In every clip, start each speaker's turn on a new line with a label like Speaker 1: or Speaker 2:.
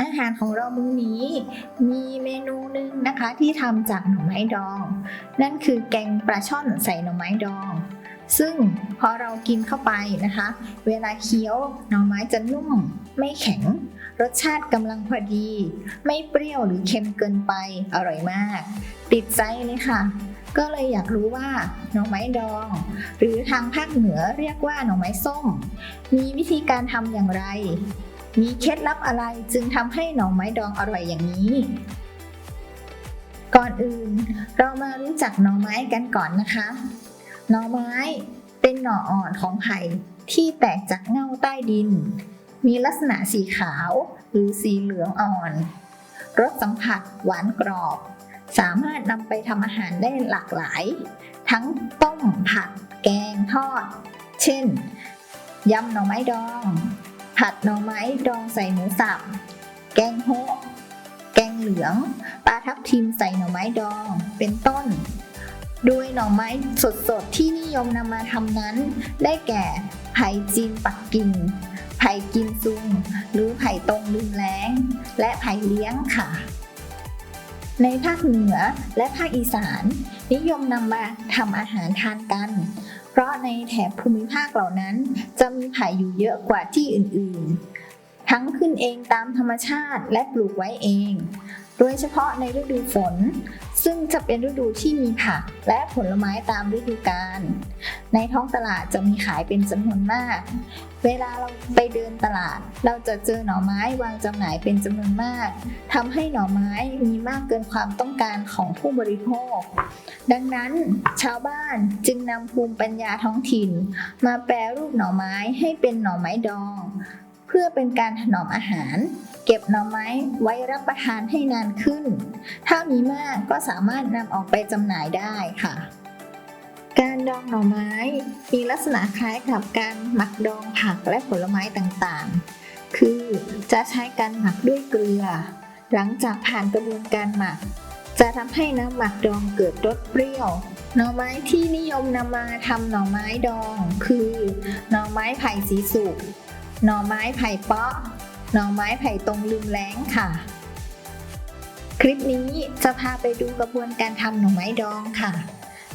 Speaker 1: อาหารของเรามื้อนี้มีเมนูหนึ่งนะคะที่ทำจากหน่อไม้ดอง นั่นคือแกงปลาช่อนใส่หน่อไม้ดอง ซึ่งพอเรากินเข้าไปนะคะ เวลาเคี้ยวหน่อไม้จะนุ่มไม่แข็ง รสชาติกำลังพอดี ไม่เปรี้ยวหรือเค็มเกินไปอร่อยมาก ติดใจเลยค่ะ ก็เลยอยากรู้ว่าหน่อไม้ดอง หรือทางภาคเหนือเรียกว่าหน่อไม้ส้ม มีวิธีการทำอย่างไร มีเคล็ดลับอะไรจึงทำให้หน่อไม้ดองอร่อยอย่างนี้ก่อนอื่นเรามารู้จักหน่อไม้กันก่อนนะคะ หน่อไม้เป็นหน่ออ่อนของไผ่ที่แตกจากเง่าใต้ดิน มีลักษณะสีขาวหรือสีเหลืองอ่อน รสสัมผัสหวานกรอบ สามารถนำไปทำอาหารได้หลากหลาย ทั้งต้มผัด แกงทอด เช่น ยำหน่อไม้ดอง ผัดหน่อไม้ดองใส่หมูสับ แกงโฮะแกงเหลือง ปลาทับทิมใส่หน่อไม้ดอง เป็นต้น โดยหน่อไม้สดๆ ที่นิยมนำมาทำนั้น ได้แก่ไผ่จีนปักกิ่ง ไผ่กินซุง หรือไผ่ตรงลืมแล้ง และไผ่เลี้ยงค่ะ ในภาคเหนือและภาคอีสาน นิยมนำมาทำอาหารทานกัน เพราะในแถบภูมิภาคเหล่านั้น จะมีไผ่อยู่เยอะกว่าที่อื่นๆ ทั้งขึ้นเองตามธรรมชาติและปลูกไว้เอง โดยเฉพาะในฤดูฝน ซึ่งจะเป็นฤดูที่มีผักและผลไม้ตามฤดูกาล ในท้องตลาดจะมีขายเป็นจำนวนมาก เวลาเราไปเดินตลาด เราจะเจอหน่อไม้วางจำหน่ายเป็นจำนวนมาก ทำให้หน่อไม้มีมากเกินความต้องการของผู้บริโภค ดังนั้นชาวบ้านจึงนำภูมิปัญญาท้องถิ่น มาแปรรูปหน่อไม้ให้เป็นหน่อไม้ดอง เพื่อเป็นการถนอมอาหาร เก็บหน่อไม้ไว้รับประทานให้นานขึ้น ถ้ามีมากก็สามารถนำออกไปจำหน่ายได้ค่ะ การดองหน่อไม้มีลักษณะคล้ายกับการหมักดองผักและผลไม้ต่างๆ คือจะใช้การหมักด้วยเกลือ หลังจากผ่านกระบวนการหมัก จะทำให้น้ำหมักดองเกิดรสเปรี้ยวหน่อไม้ที่นิยมนำมาทำหน่อไม้ดอง คือ หน่อไม้ไผ่สีสุกหน่อไม้ไผ่เปาะ หน่อไม้ไผ่ตรงลืมแล้งค่ะ คลิปนี้จะพาไปดูกระบวนการทำหน่อไม้ดองค่ะ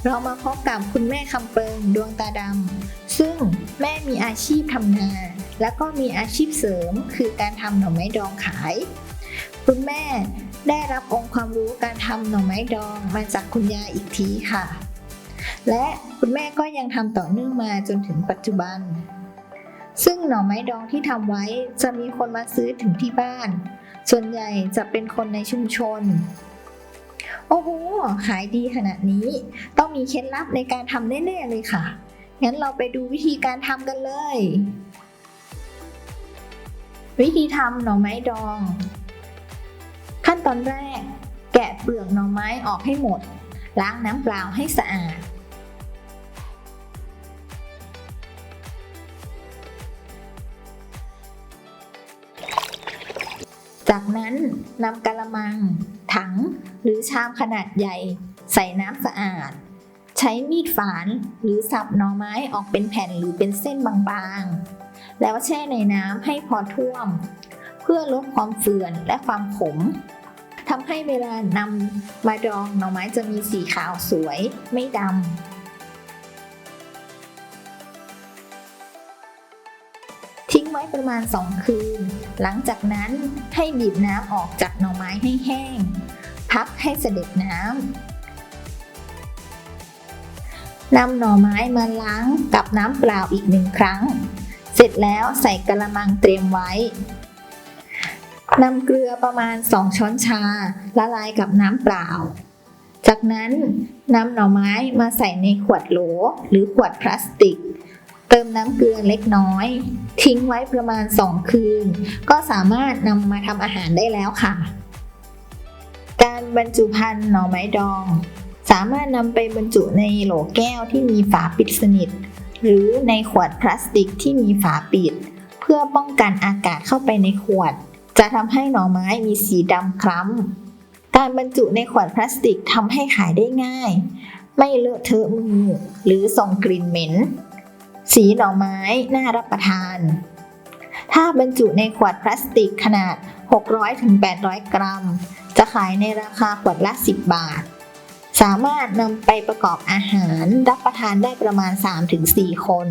Speaker 1: เรามาพบกับคุณแม่คำเปิงดวงตาดำซึ่งแม่มีอาชีพทำนา แล้วก็มีอาชีพเสริมคือการทำหน่อไม้ดองขาย คุณแม่ได้รับองค์ความรู้การทำหน่อไม้ดองมาจากคุณยายอีกทีค่ะ และคุณแม่ก็ยังทำต่อเนื่องมาจนถึงปัจจุบัน ซึ่งหน่อไม้ดองที่ทำไว้จะมีคนมาซื้อถึงที่บ้าน ส่วนใหญ่จะเป็นคนในชุมชน โอ้โห ขายดีขนาดนี้ ต้องมีเคล็ดลับในการทำแน่ๆเลยค่ะ งั้นเราไปดูวิธีการทำกันเลย วิธีทำหน่อไม้ดอง ขั้นตอนแรก แกะเปลือกหน่อไม้ออกให้หมด ล้างน้ำเปล่าให้สะอาด จากนั้นนำกะละมัง ถังหรือชามขนาดใหญ่ ใส่น้ำสะอาด ใช้มีดฝานหรือสับหน่อไม้ออกเป็นแผ่นหรือเป็นเส้นบางๆ แล้วแช่ในน้ำให้พอท่วม เพื่อลดความเฟื่อนและความขมทำให้เวลานำมาดองหน่อไม้จะมีสีขาวสวยไม่ดำ ประมาณ 2 คืน หลังจากนั้นให้บีบน้ำออกจากหน่อไม้ให้แห้ง พักให้เสด็จน้ำนำหน่อไม้มาล้างกับน้ำเปล่าอีกหนึ่งครั้ง เสร็จแล้วใส่กระมังเตรียมไว้นำเกลือประมาณ 2 ช้อนชา ละลายกับน้ำเปล่า จากนั้นนำหน่อไม้มาใส่ในขวดโหลหรือขวดพลาสติก เติมน้ำเกลือเล็กน้อย ทิ้งไว้ประมาณ 2 คืน ก็สามารถนำมาทำอาหารได้แล้วค่ะ การบรรจุภัณฑ์หน่อไม้ดอง สามารถนำไปบรรจุในโหลแก้วที่มีฝาปิดสนิท หรือในขวดพลาสติกที่มีฝาปิด เพื่อป้องกันอากาศเข้าไปในขวด จะทำให้หน่อไม้มีสีดำคล้ำ การบรรจุในขวดพลาสติกทำให้ขายได้ง่าย ไม่เลอะเทอะมือหรือส่งกลิ่นเหม็น สีหน่อไม้น่ารับประทาน ถ้าบรรจุในขวดพลาสติกขนาด 600-800 กรัม จะขายในราคาขวดละ 10 บาท สามารถนำไปประกอบอาหารรับประทานได้ประมาณ 3-4 คน